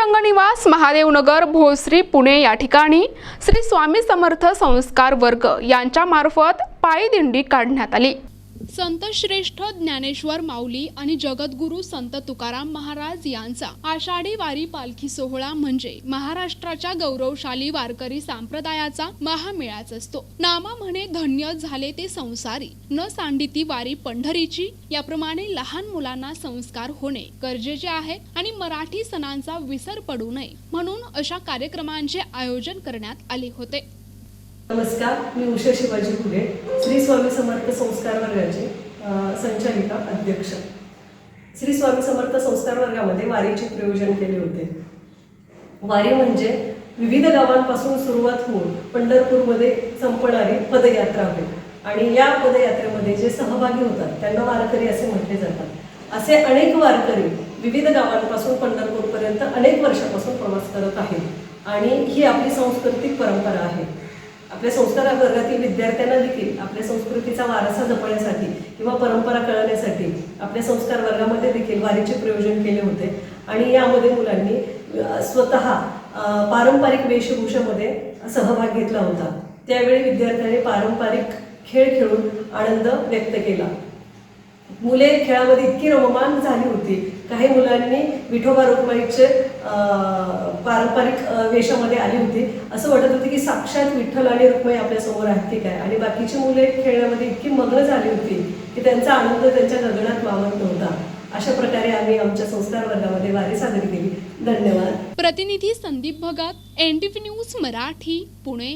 रंगनिवास महादेवनगर भोसरी पुणे या ठिकाणी श्री स्वामी समर्थ संस्कार वर्ग यांच्यामार्फत पायी दिंडी काढण्यात आली. संत श्रेष्ठ ज्ञानेश्वर माऊली आणि जगद्गुरू संत तुकाराम महाराज यांचा आषाढी वारी पालखी सोहळा म्हणजे महाराष्ट्राच्या गौरवशाली वारकरी संप्रदायाचा महामेळाच असतो. नामा म्हणे धन्य झाले ते संसारी. न सांडिती वारी पंढरीची. याप्रमाणे लहान मुलांना संस्कार होणे गरजेचे आहे आणि मराठी सणांचा विसर पडू नये. म्हणून अशा कार्यक्रमांचे आयोजन करण्यात आले होते. नमस्कार मी उषा शिवाजी फुले श्री स्वामी समर्थ संस्कार वर्गाचे संचालिका अध्यक्ष. श्री स्वामी समर्थ संस्कार वर्गामध्ये वारीचे प्रयोजन केले होते. वारी म्हणजे विविध गावांपासून सुरुवात होऊन पंढरपूरमध्ये संपणारी पदयात्रा होते आणि या पदयात्रेमध्ये जे सहभागी होतात त्यांना वारकरी असे म्हटले जातात. असे अनेक वारकरी विविध गावांपासून पंढरपूरपर्यंत अनेक वर्षापासून प्रवास करत आहेत. आणि ही आपली सांस्कृतिक परंपरा आहे. आपल्या संस्कार वर्गातील विद्यार्थ्यांना देखील आपल्या संस्कृतीचा वारसा जपण्यासाठी किंवा परंपरा कळण्यासाठी आपल्या संस्कार वर्गामध्ये देखील वारीचे प्रयोजन केले होते. आणि यामध्ये मुलांनी स्वतः पारंपरिक वेशभूषामध्ये सहभाग घेतला होता. त्यावेळी विद्यार्थ्यांनी पारंपरिक खेळ खेळून आनंद व्यक्त केला. मुले खेळामध्ये इतकी रममान झाली होती. काही मुलांनी विठोबा रुक्माईचे पारंपरिक वेशामध्ये आली होती. असं वाटत होतं की साक्षात विठ्ठल आणि रुक्माई आपल्यासमोर आहेत की काय? आणि बाकीची मुले खेळण्यामध्ये इतकी मग्न झाली होती की त्यांचा आनंद त्यांच्या गगनात मावत नव्हता. अशा प्रकारे आम्ही आमच्या संस्कार वर्गामध्ये वारी साजरी केली. धन्यवाद. प्रतिनिधी संदीप भगत एनडीपी न्यूज मराठी पुणे.